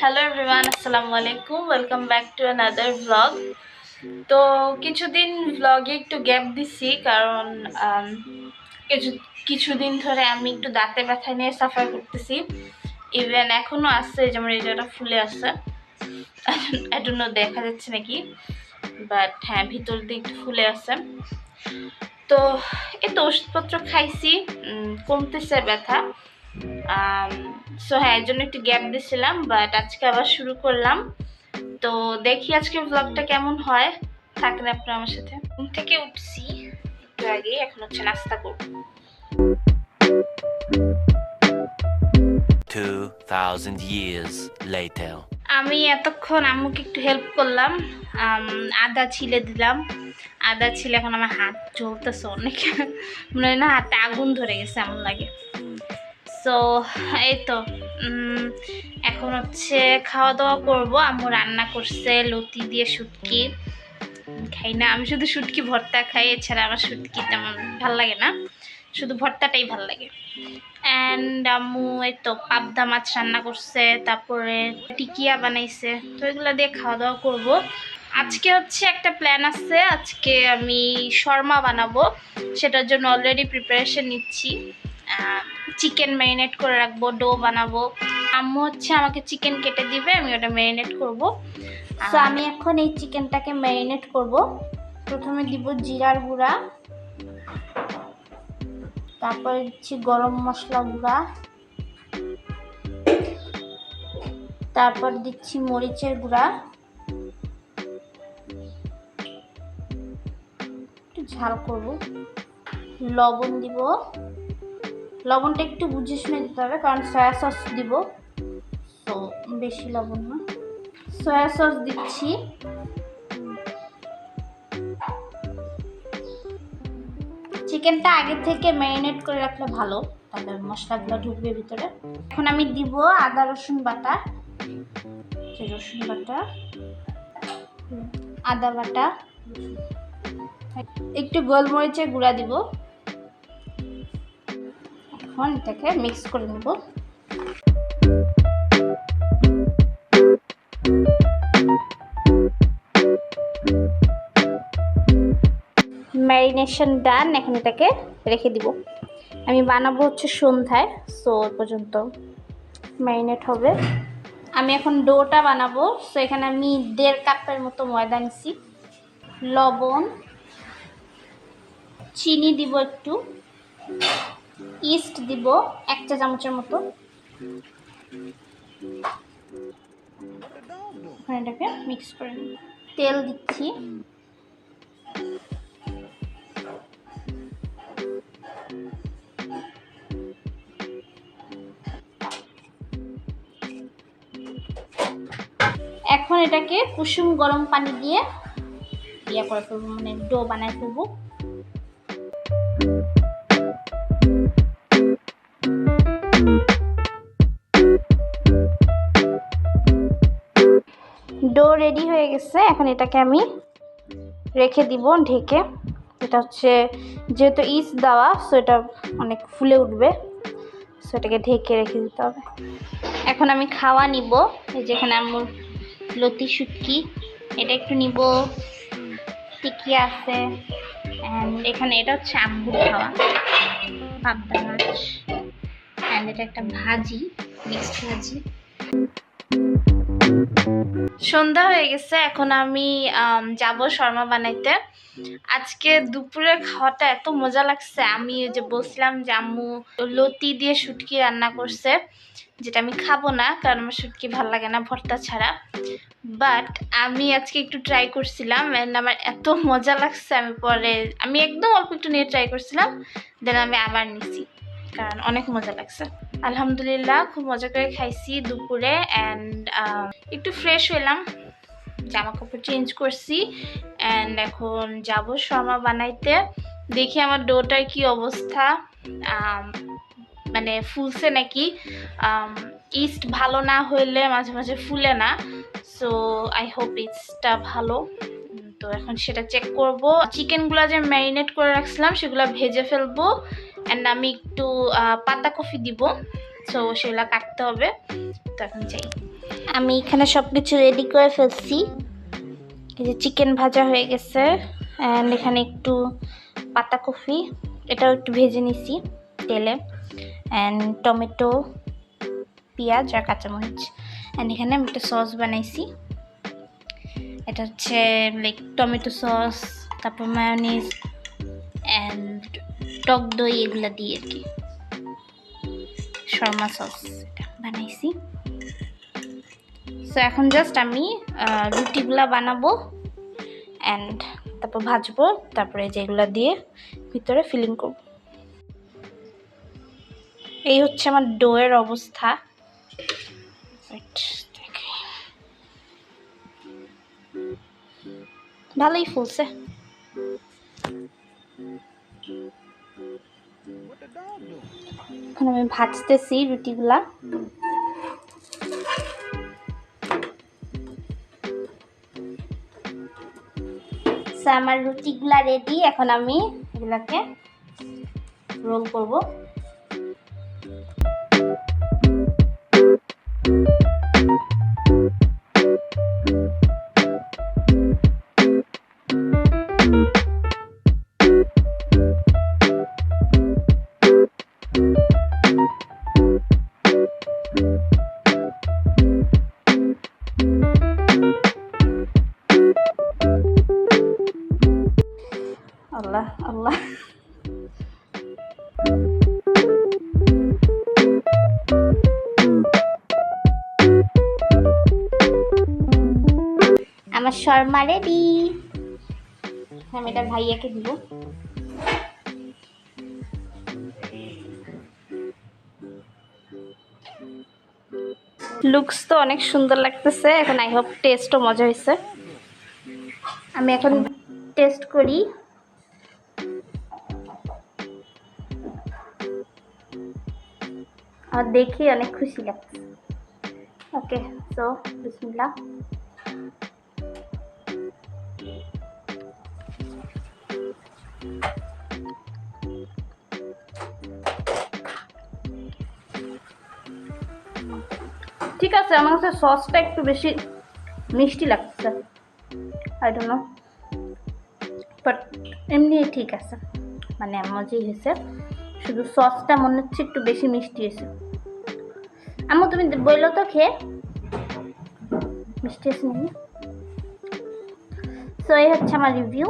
Hello everyone আসসালামু আলাইকুম welcome back to another blog তো কিছুদিন ব্লগে একটু গ্যাপ দিছি কারণ আম, কিছু কিছুদিন ধরে আমি একটু দাঁতে ব্যথা নিয়ে সাফার করতেছি। ইভেন এখনও আসছে যেমন এটা ফুলে আসছে এজন্য দেখা যাচ্ছে নাকি? বাট হ্যাঁ ভিতর একটু ফুলে আছে। তো এই তো ওষুধপত্র খাইছি কমতেছে ব্যথা। সো হ্যাঁ এর জন্য একটু গ্যাপ দিছিলাম বাট আজকে আবার শুরু করলাম। তো দেখি আজকে ব্লগটা কেমন হয়। থাকেন আপনারা আমার সাথে। ঘুম থেকে উঠছি একটু আগে এখন হচ্ছে নাস্তা করব। 2000 years later. আমি এতক্ষণ আম্মুকে একটু হেল্প করলাম। আম, আদা ছিলে দিলাম। আদা ছিলে এখন আমার হাত জ্বলতেছে অনেক। মনে হয় না হাতে আগুন ধরে গেছে এমন লাগে। সো এই তো এখন হচ্ছে খাওয়া দাওয়া করব। আম্মু রান্না করছে, লতি দিয়ে শুটকি। খাই না, আমি শুধু শুটকি ভর্তা খাই, এছাড়া আমার শুটকি তেমন ভালো লাগে না। শুধু ভর্তাটাই ভালো লাগে। অ্যান্ড আম্মু এই তো পাবদা মাছ রান্না করছে, তারপরে টিকিয়া বানাইছে। তো এগুলো দিয়ে খাওয়া দাওয়া করব। আজকে হচ্ছে একটা প্ল্যান আছে, আজকে আমি শর্মা বানাবো। সেটার জন্য অলরেডি প্রিপারেশন নিচ্ছি। চিকেন ম্যারিনেট করে রাখব ডো বানাবো। আম্মু হচ্ছে আমাকে চিকেন কেটে দিবে, আমি ওটা ম্যারিনেট করব। তো আমি এখন এই চিকেনটাকে ম্যারিনেট করব। প্রথমে দিব জিরার গুঁড়া। তারপরে দিচ্ছি গরম মশলা গুঁড়া। তারপর দিচ্ছি মরিচের গুঁড়া। একটু ঝাল করব। লবণ দিব। লবণটা একটু বুঝে শুনে দিতে হবে, কারণ সয়া সস দিব। তো বেশি লবণ না। সয়া সস দিচ্ছি। চিকেনটা আগে থেকে ম্যারিনেট করে রাখলে ভালো, তাহলে মশলাগুলো ঢুকবে ভিতরে। এখন আমি দিব আদা, রসুন বাটা। রসুন বাটা, আদা বাটা। একটু গোলমরিচের গুঁড়া দিব। এখন এটাকে মিক্স করে নেব। ম্যারিনেশন ডান এখন এটাকে রেখে দিব। আমি বানাবো হচ্ছে সন্ধ্যায় সো পর্যন্ত ম্যারিনেট হবে। আমি এখন ডোটা বানাবো সো এখানে আমি দেড় কাপের মতো ময়দা নিছি। লবণ, চিনি দিব একটু। ইস্ট দিব এক চা চামচের মতো। এটাকে মিক্স করে তেল দিচ্ছি। এখন এটাকে কুসুম গরম পানি দিয়ে ইয়ে করে ফেলব মানে ডো বানায় ফেলব। ডো রেডি হয়ে গেছে, এখন এটাকে আমি রেখে দিব ঢেকে। এটা হচ্ছে, যেহেতু ইস দেওয়া সো এটা অনেক ফুলে উঠবে সো এটাকে ঢেকে রেখে দিতে হবে। এখন আমি খাওয়া নিব, এই যেখানে আমার লতি শুটকি, এটা একটু নিব। টিকি আছে অ্যান্ড এখানে এটা হচ্ছে আম্বুর খাওয়া, পাবদা মাছ অ্যান্ড এটা একটা ভাজি, মিক্সড ভাজি। সন্ধ্যা হয়ে গেছে, এখন আমি যাব শর্মা বানাইতে। আজকে দুপুরের খাওয়াটা এত মজা লাগছে, আমি ওই যে বলছিলাম যে লতি দিয়ে শুটকি রান্না করছে, যেটা আমি খাব না, কারণ আমার শুটকি ভালো লাগে না ভর্তা ছাড়া। বাট আমি আজকে একটু ট্রাই করছিলাম অ্যান্ড আমার এত মজা লাগছে, আমি পরে, আমি একদম অল্প একটু নিয়ে ট্রাই করছিলাম দেন আমি আবার নিছি, কারণ অনেক মজা লাগছে। আলহামদুলিল্লাহ, খুব মজা করে খাইছি দুপুরে অ্যান্ড একটু ফ্রেশ হলাম জামা কাপড় চেঞ্জ করছি অ্যান্ড এখন যাব শর্মা বানাইতে। দেখি আমার ডোটার কি অবস্থা মানে ফুলছে নাকি ইস্ট ভালো না হইলে মাঝে মাঝে ফুলে না সো আই হোপ ইস্টটা ভালো। তো এখন সেটা চেক করব। চিকেনগুলো যে ম্যারিনেট করে রাখছিলাম, সেগুলো ভেজে ফেলব। অ্যান্ড আমি একটু পাতা কফি দিব। সো সেগুলো কাটতে হবে। তো এখন চাই আমি এখানে সব কিছু রেডি করে ফেলছি। এই যে চিকেন ভাজা হয়ে গেছে। অ্যান্ড এখানে একটু পাতা কফি। এটাও একটু ভেজে নিছি তেলে। অ্যান্ড টমেটো, পেঁয়াজ আর কাঁচামরিচ। অ্যান্ড এখানে আমি একটা সস বানাইছি। এটা হচ্ছে লাইক টমেটো সস তারপর মায়োনিজ টক দই এগুলো দিয়ে আর কি। শর্মা সস এটা বানাইছি। সো এখন জাস্ট আমি রুটিগুলা বানাবো অ্যান্ড তারপর ভাজবো, তারপরে যেগুলো দিয়ে ভিতরে ফিলিং করব। এই হচ্ছে আমার ডোয়ের অবস্থা। ভালোই ফুলছে। এখন আমি ভাজতেছি রুটিগুলা। আমার রুটিগুলা রেডি এখন আমি এগুলাকে রোল করব। আল্লাহ আল্লাহ। আমার শর্মা রেডি। আমি এটা ভাইয়াকে দিব। লুকস তো অনেক সুন্দর লাগতেছে, এখন আই হোপ টেস্টও মজা হয়েছে আমি এখন টেস্ট করি। আর দেখি, অনেক খুশি লাগছে ওকে সো বিসমিল্লাহ ঠিক আছে, আমার কাছে সসটা একটু বেশি মিষ্টি লাগছে। আই নো বাট এমনি ঠিক আছে। মানে মজাই হয়েছে, শুধু সসটা মনে হচ্ছে একটু বেশি মিষ্টি হয়েছে। আম্মু, তুমি বলল তো খেয়ে? মিষ্টি আছে সো এই হচ্ছে আমার রিভিউ